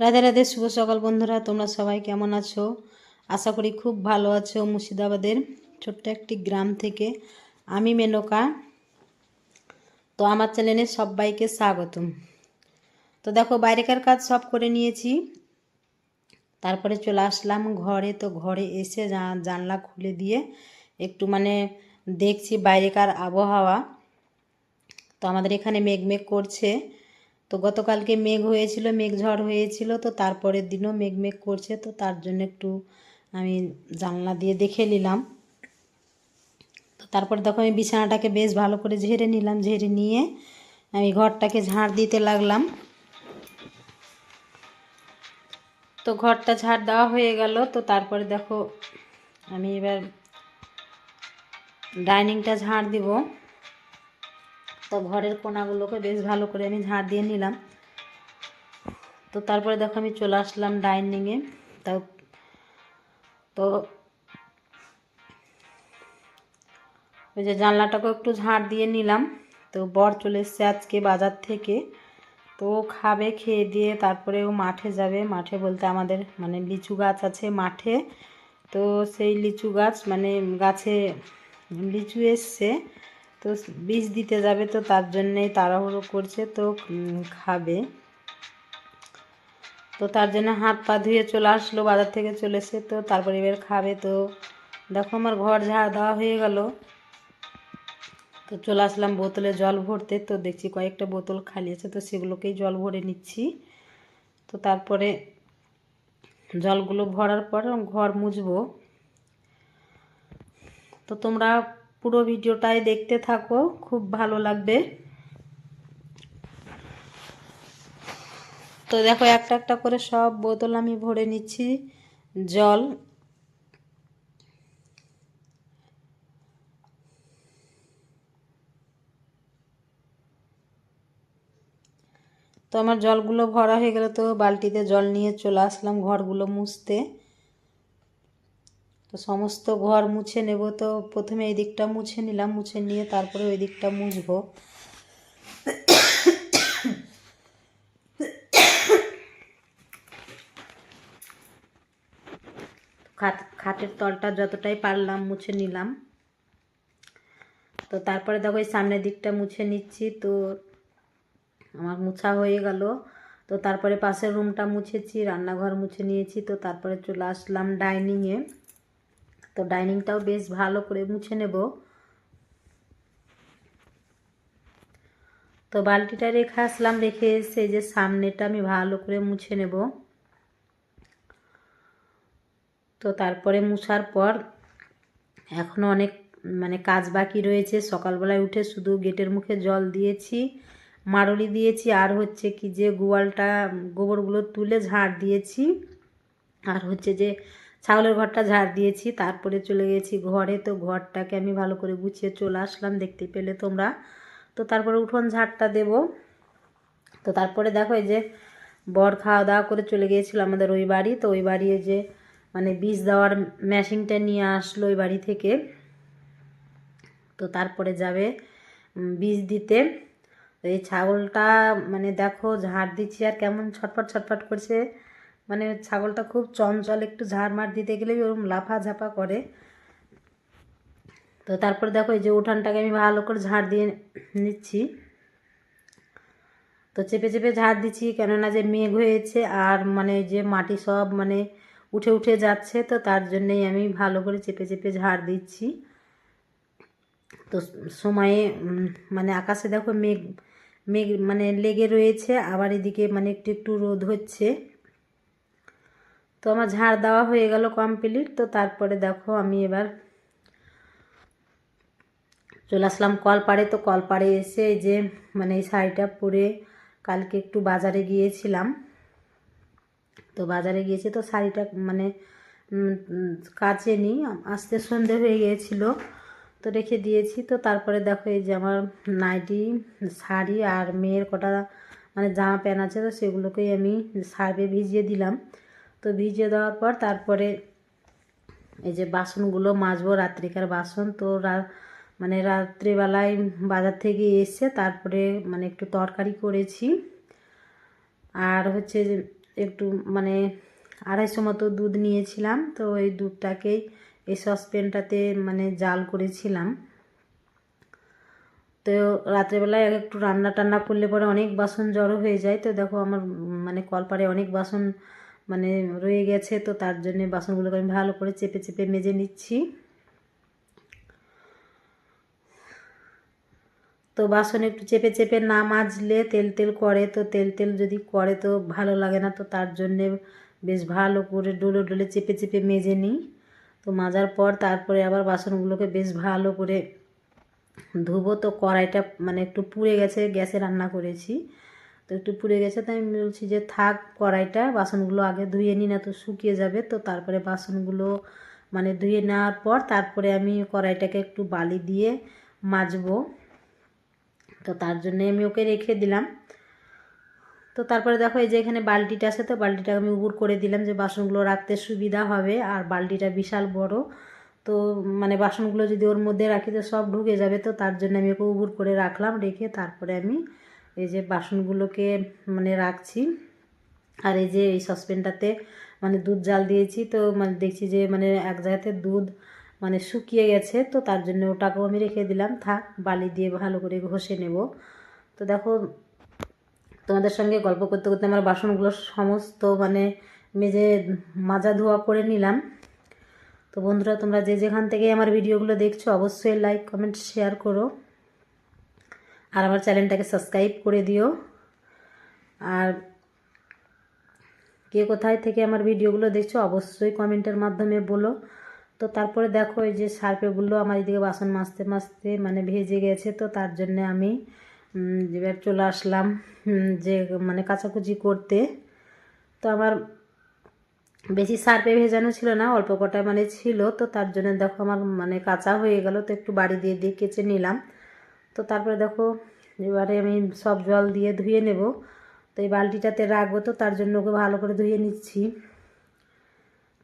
রাধে রাধে, শুভ সকাল বন্ধুরা, তোমরা সবাই কেমন আছো? আশা করি খুব ভালো আছো মুর্শিদাবাদের ছোট্ট একটি গ্রাম থেকে। আমি মেনকা, তো আমার চ্যানেলে সবাইকে স্বাগতম। তো দেখো, বাইরেকার কাজ সব করে নিয়েছি। তারপরে চলে আসলাম ঘরে, তো ঘরে এসে জানলা খুলে দিয়ে একটু মানে দেখছি বাইরেকার আবহাওয়া। তো আমাদের এখানে মেঘ মেঘ করছে। তো গতকালকে মেঘ হয়েছিল, মেঘ ঝড় হয়েছিল, তো তারপরের দিনও মেঘ মেঘ করছে, তো তার জন্য একটু আমি জানলা দিয়ে দেখে নিলাম। তো তারপরে দেখো আমি বিছানাটাকে বেশ ভালো করে ঝেড়ে নিলাম, ঝেড়ে নিয়ে আমি ঘরটাকে ঝাড় দিতে লাগলাম। তো ঘরটা ঝাড় দেওয়া হয়ে গেল, তো তারপরে দেখো আমি এবার ডাইনিংটা ঝাড় দিব। তো ঘরের কোনাগুলোকে বেশ ভালো করে আমি ঝাড় দিয়ে নিলাম। তো তারপরে দেখো আমি চলে আসলাম ডাইনিংয়ে। তাও তো ওই যে জানলাটাকেও একটু ঝাড় দিয়ে নিলাম। তো বর চলে এসছে আজকে বাজার থেকে। তো খাবে, খেয়ে দিয়ে তারপরে ও মাঠে যাবে। মাঠে বলতে আমাদের মানে লিচু গাছ আছে মাঠে। তো সেই লিচু গাছ মানে গাছে লিচু এসছে। তো বীজ দিতে যাবে তো তার জন্যেই তাড়াহুড়ো করছে, তো খাবে। তো তার জন্য হাত পা ধুয়ে চলে আসলো, বাজার থেকে চলে এসে তো তারপরে এবার খাবে। তো দেখো আমার ঘর ঝাড় দেওয়া হয়ে গেল। তো চলে আসলাম বোতলে জল ভরতে। তো দেখছি কয়েকটা বোতল খালি আছে, তো সেগুলোকেই জল ভরে নিচ্ছি। তো তারপরে জলগুলো ভরার পর ঘর মুছবো। তো তোমরা পুরো ভিডিওটাই দেখতে থাকো, খুব ভালো লাগবে। তো দেখো, একটা একটা করে সব বোতল আমি ভরে নিচ্ছি, জল। তো আমার জলগুলো ভরা হয়ে গেল, তো বালতিতে জল নিয়ে চলে আসলাম ঘরগুলো মুছতে। তো সমস্ত ঘর মুছে নেব তো প্রথমে এই দিকটা মুছে নিলাম, মুছে নিয়ে তারপরে ওই দিকটা মুছবো। খাট, খাটের তলটা যতটাই পারলাম মুছে নিলাম। তো তারপরে দেখো এই সামনের দিকটা মুছে নিচ্ছি, তো আমার মুছা হয়ে গেল। তো তারপরে পাশের রুমটা মুছেছি, রান্নাঘর মুছে নিয়েছি, তো তারপরে চলে আসলাম ডাইনিংয়ে। তো ডাইনিংটাও বেশ ভালো করে মুছে নেব। তো বালতিটা রেখে আসলাম, রেখে এসে যে সামনেটা আমি ভালো করে মুছে নেব। তো তারপরে মুছার পর এখনও অনেক মানে কাজ বাকি রয়েছে। সকালবেলায় উঠে শুধু গেটের মুখে জল দিয়েছি মারলি দিয়েছি, আর হচ্ছে কি যে গোয়ালটা গোবরগুলো তুলে ঝাড় দিয়েছি। আর হচ্ছে যে ছাগলের ঘরটা ঝাড় দিয়েছি, তারপরে চলে গেছি ঘরে। তো ঘরটাকে আমি ভালো করে গুছিয়ে চলে আসলাম, দেখতে পেলে তোমরা। তো তারপরে উঠোন ঝাড়টা দেব। তো তারপরে দেখো এই যে বর খাওয়া দাওয়া করে চলে গিয়েছিল আমাদের ওই বাড়ি। তো ওই বাড়ি যে মানে বীজ দেওয়ার মেশিনটা নিয়ে আসলো ওই বাড়ি থেকে। তো তারপরে যাবে বীজ দিতে। এই ছাগলটা মানে দেখো ঝাড় দিচ্ছি আর কেমন ছটফট ছটফট করছে। মানে ছাগলটা খুব চঞ্চল, একটু ঝাড় মার দিতে গেলেই ওরকম লাফা ঝাপা করে। তো তারপরে দেখো এই যে উঠানটাকে আমি ভালো করে ঝাড় দিয়ে নিচ্ছি। তো চেপে চেপে ঝাড় দিচ্ছি, কেননা যে মেঘ হয়েছে আর মানে যে মাটি সব মানে উঠে উঠে যাচ্ছে, তো তার জন্যেই আমি ভালো করে চেপে চেপে ঝাড় দিচ্ছি। তো সময়ে মানে আকাশে দেখো মেঘ মেঘ মানে লেগে রয়েছে, আবার এদিকে মানে একটু একটু রোদ হচ্ছে। তো আমার ঝাড় দেওয়া হয়ে গেল কমপ্লিট তো তারপরে দেখো আমি এবার চলে আসলাম কলপাড়ে। তো কলপাড়ে এসে এই যে মানে এই শাড়িটা পরে কালকে একটু বাজারে গিয়েছিলাম। তো বাজারে গিয়েছি, তো শাড়িটা মানে কাচে নি আসতে সন্ধে হয়ে গিয়েছিল, তো রেখে দিয়েছি। তো তারপরে দেখো এই যে আমার নাইটি, শাড়ি আর মেয়ের কটা মানে জামা প্যান্ট আছে, তো সেগুলোকেই আমি সার্ভে ভিজিয়ে দিলাম। তো ভিজিয়ে দেওয়ার পর তারপরে এই যে বাসনগুলো মাজবো, রাত্রিকার বাসন। তো মানে রাত্রিবেলায় বাজার থেকে এসে তারপরে মানে একটু তরকারি করেছি। আর হচ্ছে একটু মানে আড়াইশো মতো দুধ নিয়েছিলাম। তো এই দুধটাকেই এই সসপ্যানটাতে মানে জাল করেছিলাম। তো রাত্রেবেলায় একটু রান্না টান্না করলে পরে অনেক বাসন জড়ো হয়ে যায়। তো দেখো আমার মানে কলপারে অনেক বাসন মানে রয়ে গেছে, তো তার জন্যে বাসনগুলোকে আমি ভালো করে চেপে চেপে মেজে নিচ্ছি। তো বাসন একটু চেপে চেপে না মাজলে তেল তেল করে, তো তেল তেল যদি করে তো ভালো লাগে না, তো তার জন্যে বেশ ভালো করে ডোলে ডোলে চেপে চেপে মেজে নিই। তো মাজার পর তারপরে আবার বাসনগুলোকে বেশ ভালো করে ধুবো, তো কড়াইটা মানে একটু পুড়ে গেছে, গ্যাসে রান্না করেছি। তো একটু পুড়ে গেছে, তাই আমি বলছি যে থাক কড়াইটা, বাসনগুলো আগে ধুয়ে নিই না তো শুকিয়ে যাবে। তো তারপরে বাসনগুলো মানে ধুয়ে নেওয়ার পর তারপরে আমি কড়াইটাকে একটু বালি দিয়ে মাজবো। তো তার জন্যে আমি ওকে রেখে দিলাম। তো তারপরে দেখো এই যে এখানে বালতিটা আছে, তো বালতিটা আমি উবুর করে দিলাম যে বাসনগুলো রাখতে সুবিধা হবে। আর বালতিটা বিশাল বড়, তো মানে বাসনগুলো যদি ওর মধ্যে রাখি তো সব ঢুকে যাবে। তো তার জন্য আমি ওকে উবুর করে রাখলাম, রেখে তারপরে আমি এই যে বাসনগুলোকে মানে রাখছি। আর এই যে এই সসপ্যানটাতে মানে দুধ জাল দিয়েছি, তো মানে দেখছি যে মানে এক জায়গাতে দুধ মানে শুকিয়ে গেছে, তো তার জন্য ওটাকেও আমি রেখে দিলাম। থাক, বালি দিয়ে ভালো করে ঘষে নেব। তো দেখো, তোমাদের সঙ্গে গল্প করতে করতে আমার বাসনগুলো সমস্ত মানে মেজে মাজা ধোয়া করে নিলাম। তো বন্ধুরা, তোমরা যে যেখান থেকে আমার ভিডিওগুলো দেখছ, অবশ্যই লাইক কমেন্ট শেয়ার করো। আর আমার চ্যানেলটাকে সাবস্ক্রাইব করে দিও। আর কে কোথায় থেকে আমার ভিডিওগুলো দেখছ অবশ্যই কমেন্টের মাধ্যমে বলো। তো তারপরে দেখো, এই যে সার্পেগুলো আমার এদিকে বাসন মাজতে মাজতে মানে ভেজে গেছে, তো তার জন্য আমি এবার চলে আসলাম যে মানে কাচাকুচি করতে। তো আমার বেশি সার্পে ভেজানো ছিল না, অল্প কটা মানে ছিল, তো তার জন্য দেখো আমার মানে কাঁচা হয়ে গেল, তো একটু বাড়ি দিয়ে দিয়ে কেচে নিলাম। তো তারপরে দেখো, এবারে আমি সব জল দিয়ে ধুয়ে নেব। তো এই বালতিটাতে রাখব তো, তার জন্য ওকে ভালো করে ধুয়ে নিচ্ছি।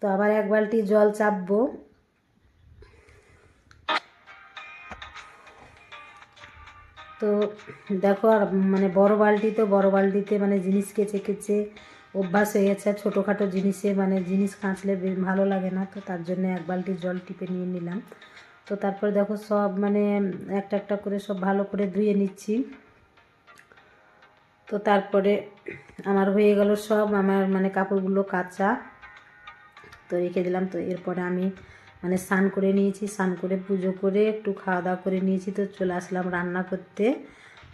তো আবার এক বালতি জল চাপবো। তো দেখো, আর মানে বড় বালতি তো, বড় বালতিতে মানে জিনিস কেচে কেচে অভ্যাস হয়ে গেছে। আর ছোটোখাটো জিনিসে মানে জিনিস কাঁচলে ভালো লাগে না। তো তার জন্য এক বালতি জল টিপে নিয়ে নিলাম। তো তারপরে দেখো সব মানে একটা একটা করে সব ভালো করে ধুয়ে নিচ্ছি। তো তারপরে আমার হয়ে গেল সব, আমার মানে কাপড়গুলো কাচা। তো রেখে দিলাম, তো এরপরে আমি মানে স্নান করে নিয়েছি, স্নান করে পুজো করে একটু খাওয়া দাওয়া করে নিয়েছি। তো চলে আসলাম রান্না করতে।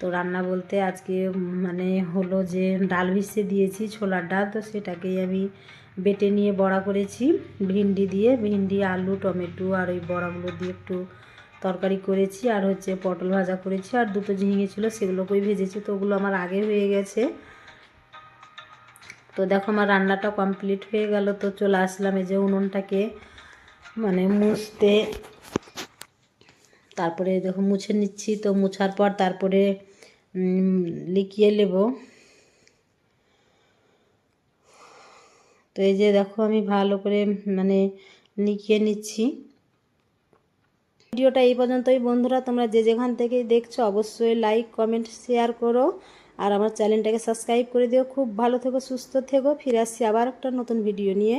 তো রান্না বলতে আজকে মানে হলো যে ডাল ভিসে দিয়েছি ছোলার ডাল, তো সেটাকেই আমি বেটে নিয়ে বড়া করেছি, ভিন্ডি দিয়ে, ভিন্ডি, আলু, টমেটো আর ওই বড়াগুলো দিয়ে একটু তরকারি করেছি আর হচ্ছে পটল ভাজা করেছি আর দুটো ঝিঙে ছিল সেগুলোকেই ভেজেছি, তো ওগুলো আমার আগে হয়ে গেছে। তো দেখো আমার রান্নাটা কমপ্লিট হয়ে গেল, তো চলে আসলাম এই যে উনুনটাকে মানে মুছতে। তারপরে দেখো মুছে নিচ্ছি, তো মুছার পর তারপরে লিখিয়ে নেব। তো এই যে দেখো আমি ভালো করে মানে লিখিয়ে নিচ্ছি। ভিডিওটা এই পর্যন্তই। বন্ধুরা, তোমরা যে যেখান থেকে দেখছ, অবশ্যই লাইক কমেন্ট শেয়ার করো। আর আমার চ্যানেলটাকে সাবস্ক্রাইব করে দিও। খুব ভালো থেকো, সুস্থ থেকো। ফিরে আসছি আবার একটা নতুন ভিডিও নিয়ে।